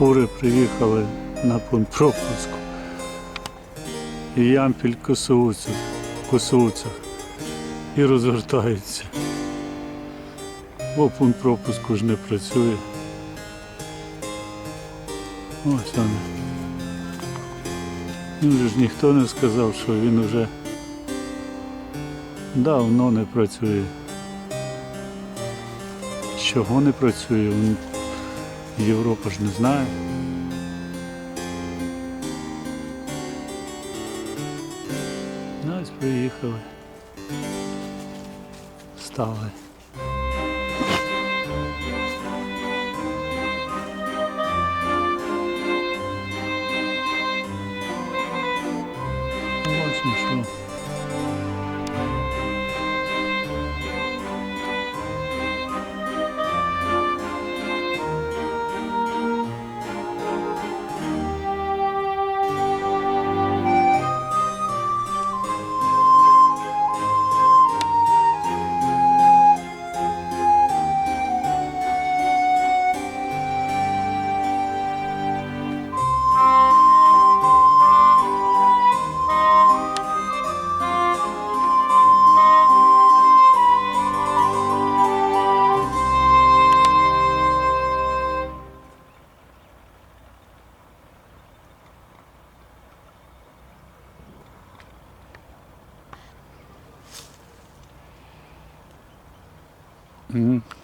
фури приїхали на пункт пропуску. І ямпіль косовуців, косовуцях і розвертаються. Бо пункт пропуску ж не працює. Ось вони. Же ж ніхто не сказав, що він вже давно не працює. Чого не працює? Він- Європа ж не знає. Ну, ось приїхали. Стали.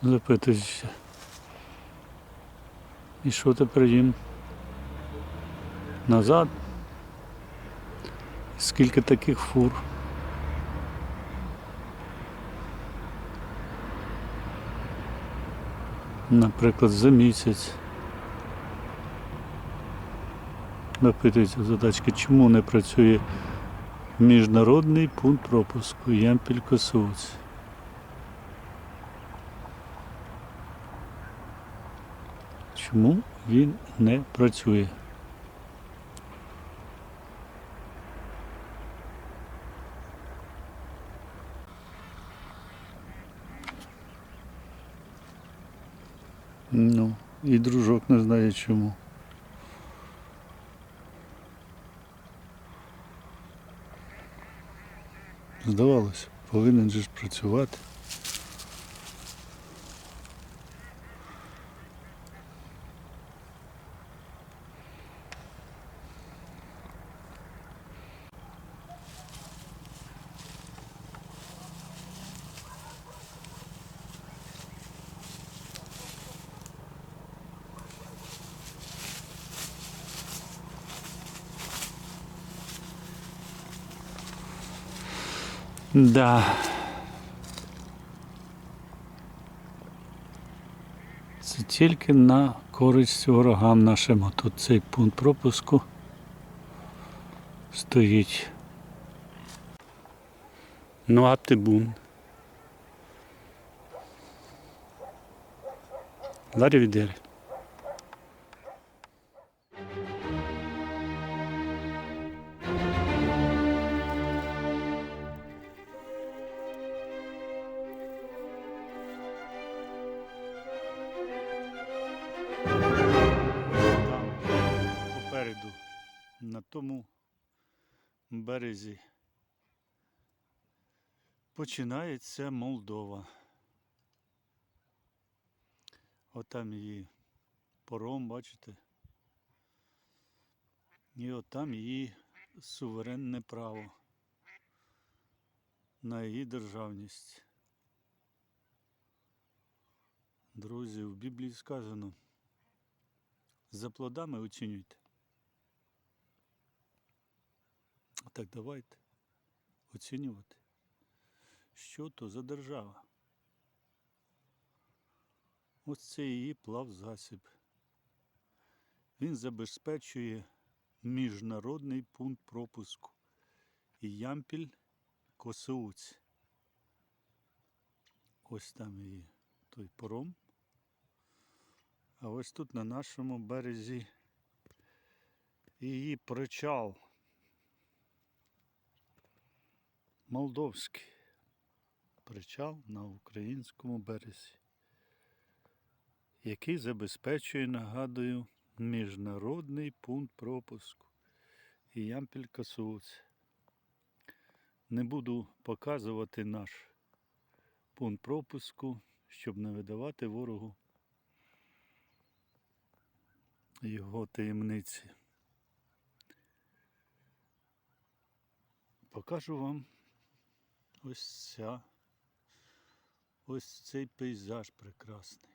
Запитуюся. І що тепер їм? Назад? Скільки таких фур? Наприклад, за місяць. Запитується задачки, чому не працює міжнародний пункт пропуску Ямпіль Чому він не працює? Ну, і дружок не знає чому. Здавалося, повинен же ж працювати. Да. Це тільки на користь ворогам нашим. Тут цей пункт пропуску стоїть. Ну, а ти бун. Далі віддері. Починається Молдова. Отам її пором, бачите? І отам її суверенне право на її державність. Друзі, в Біблії сказано. За плодами оцінюйте. Так давайте оцінювати, що то за держава. Ось це її плавзасіб. Він забезпечує міжнародний пункт пропуску і ямпіль Косеуць. Ось там її той пором. А ось тут на нашому березі її причал. Молдовський причал на українському березі, який забезпечує, нагадую, Міжнародний пункт пропуску. І Ямпіль Косуць. Не буду показувати наш пункт пропуску, щоб не видавати ворогу його таємниці. Покажу вам ось ця, ось цей пейзаж прекрасний.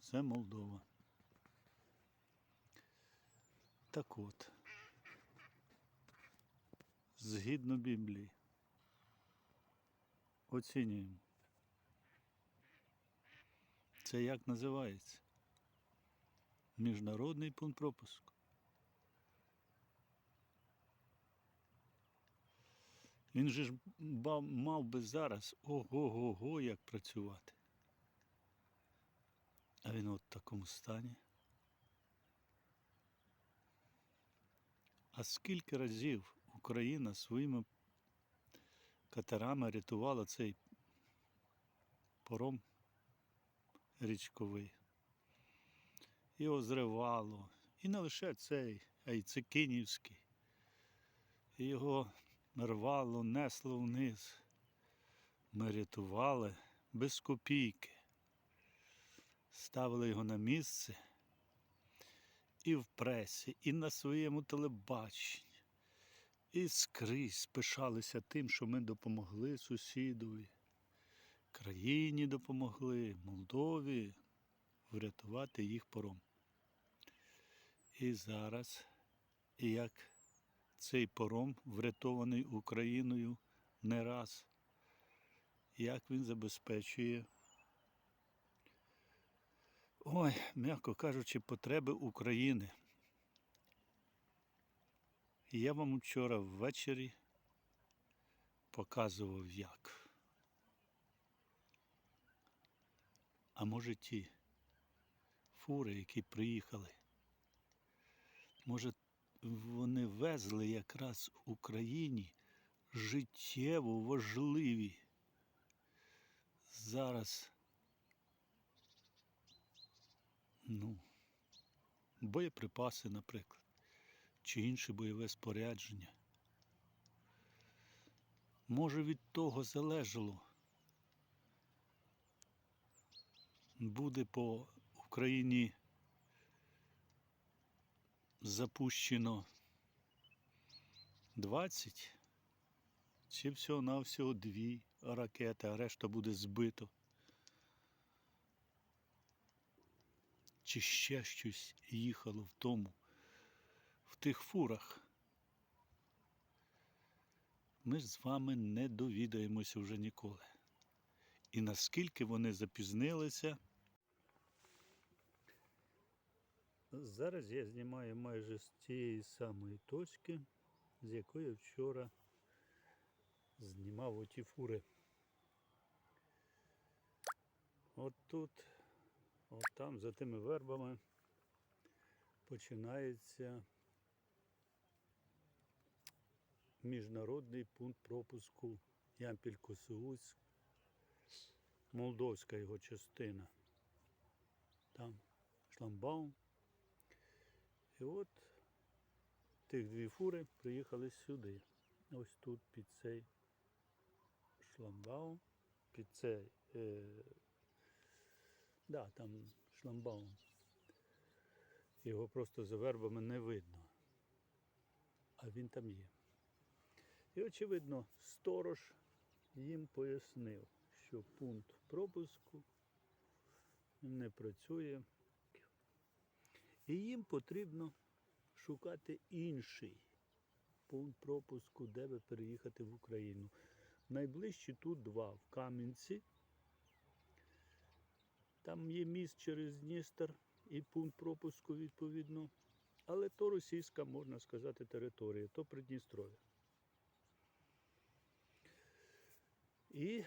Це Молдова. Так от, згідно Біблії, оцінюємо. Це як називається? Міжнародний пункт пропуску. Він же ж мав би зараз ого-го-го як працювати. А він от в такому стані. А скільки разів Україна своїми катерами рятувала цей пором річковий. Його зривало. І не лише цей, а й Цикинівський. Його рвало, несло вниз. Ми рятували без копійки. Ставили його на місце і в пресі, і на своєму телебаченні. І скрізь пишалися тим, що ми допомогли сусідові, країні допомогли, Молдові врятувати їх пором. І зараз, як цей пором врятований Україною не раз, як він забезпечує, ой, м'яко кажучи, потреби України. Я вам вчора ввечері показував як. А може ті фури, які приїхали, може вони везли якраз Україні життєво важливі зараз ну, боєприпаси, наприклад чи інше бойове спорядження. Може від того залежало, буде по Україні запущено 20 чи всього-навсього дві ракети, а решта буде збито. Чи ще щось їхало в тому в тих фурах. Ми з вами не довідаємося вже ніколи. І наскільки вони запізнилися. Зараз я знімаю майже з тієї самої точки, з якої вчора знімав оті фури. От тут, от там, за тими вербами, починається міжнародний пункт пропуску ямпіль косуць молдовська його частина. Там шламбаум. І от тих дві фури приїхали сюди. Ось тут під цей шламбаум, під цей. Е, да, там шламбаум. Його просто за вербами не видно. А він там є. І, очевидно, сторож їм пояснив, що пункт пропуску не працює. І їм потрібно шукати інший пункт пропуску, де би переїхати в Україну. Найближчі тут два в Кам'янці. Там є міст через Дністер і пункт пропуску відповідно. Але то російська, можна сказати, територія, то Придністров'я. І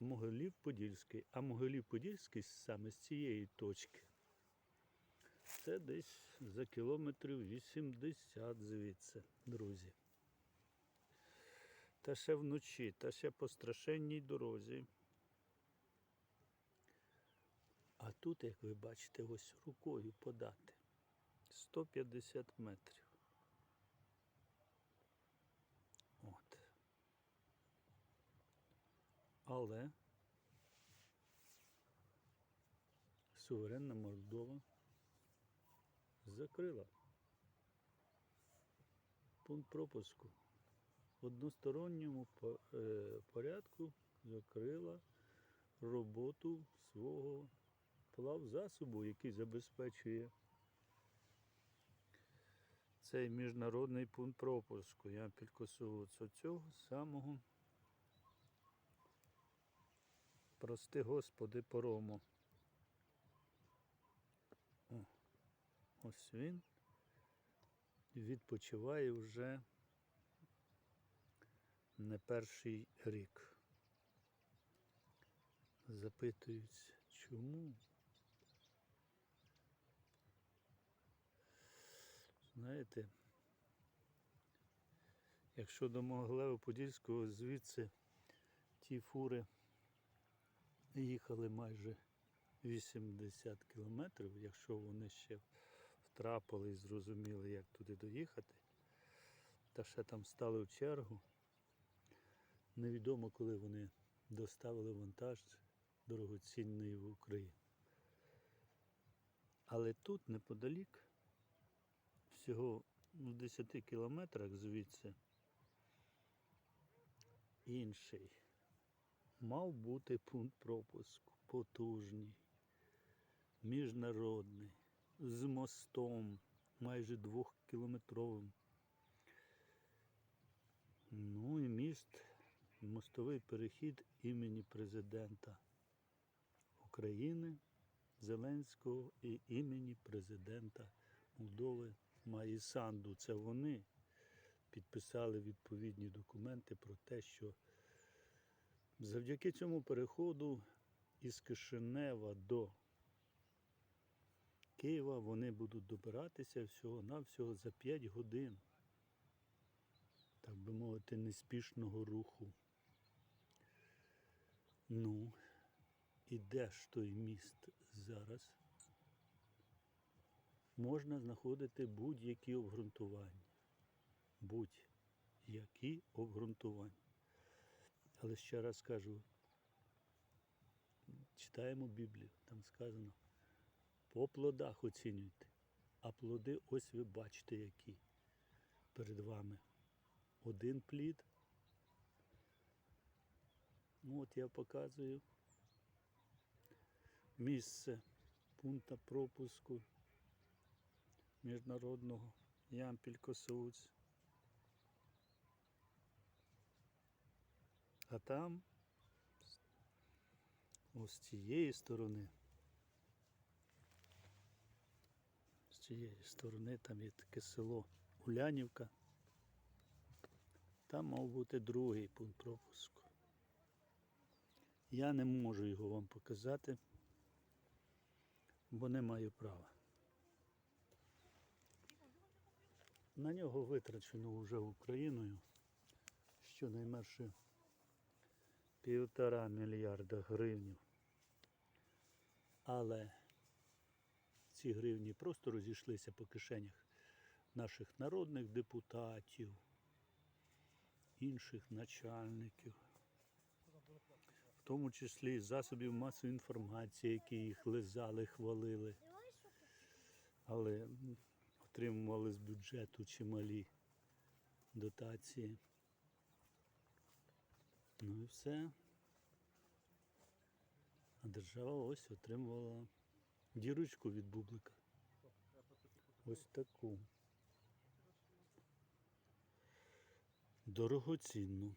Могилів-Подільський. А Могилів-Подільський саме з цієї точки. Це десь за кілометрів 80 звідси, друзі. Та ще вночі, та ще по страшенній дорозі. А тут, як ви бачите, ось рукою подати. 150 метрів. От. Але суверенна Молдова закрила пункт пропуску. В односторонньому е, порядку закрила роботу свого плавзасобу, який забезпечує цей міжнародний пункт пропуску. Я підкосовувався цього самого. Прости Господи, порому. Ось він відпочиває вже не перший рік. Запитують, чому? Знаєте, якщо до Могилево-Подільського звідси ті фури їхали майже 80 кілометрів, якщо вони ще втрапили і зрозуміли, як туди доїхати, та ще там стали в чергу. Невідомо, коли вони доставили вантаж дорогоцінний в Україну. Але тут неподалік, всього в 10 кілометрах звідси, інший мав бути пункт пропуску потужний, міжнародний, з мостом майже двохкілометровим. Ну і міст, мостовий перехід імені президента України Зеленського і імені президента Молдови Маї Санду. Це вони підписали відповідні документи про те, що завдяки цьому переходу із Кишинева до Києва вони будуть добиратися всього-навсього за 5 годин, так би мовити, неспішного руху. Ну, і де ж той міст зараз? Можна знаходити будь-які обґрунтування. Будь-які обґрунтування. Але ще раз кажу, читаємо Біблію, там сказано, по плодах оцінюйте. А плоди ось ви бачите, які перед вами. Один плід. Ну от я показую місце пункту пропуску міжнародного Ямпіль Косоуць. А там з цієї сторони. З цієї сторони там є таке село Улянівка. Там мав бути другий пункт пропуску. Я не можу його вам показати, бо не маю права. На нього витрачено вже Україною щонайменше півтора мільярда гривнів. Але ці гривні просто розійшлися по кишенях наших народних депутатів, інших начальників, в тому числі засобів масової інформації, які їх лизали, хвалили, але отримували з бюджету чималі дотації. Ну і все. А держава ось отримувала дірочку від бублика. Ось таку. Дорогоцінну.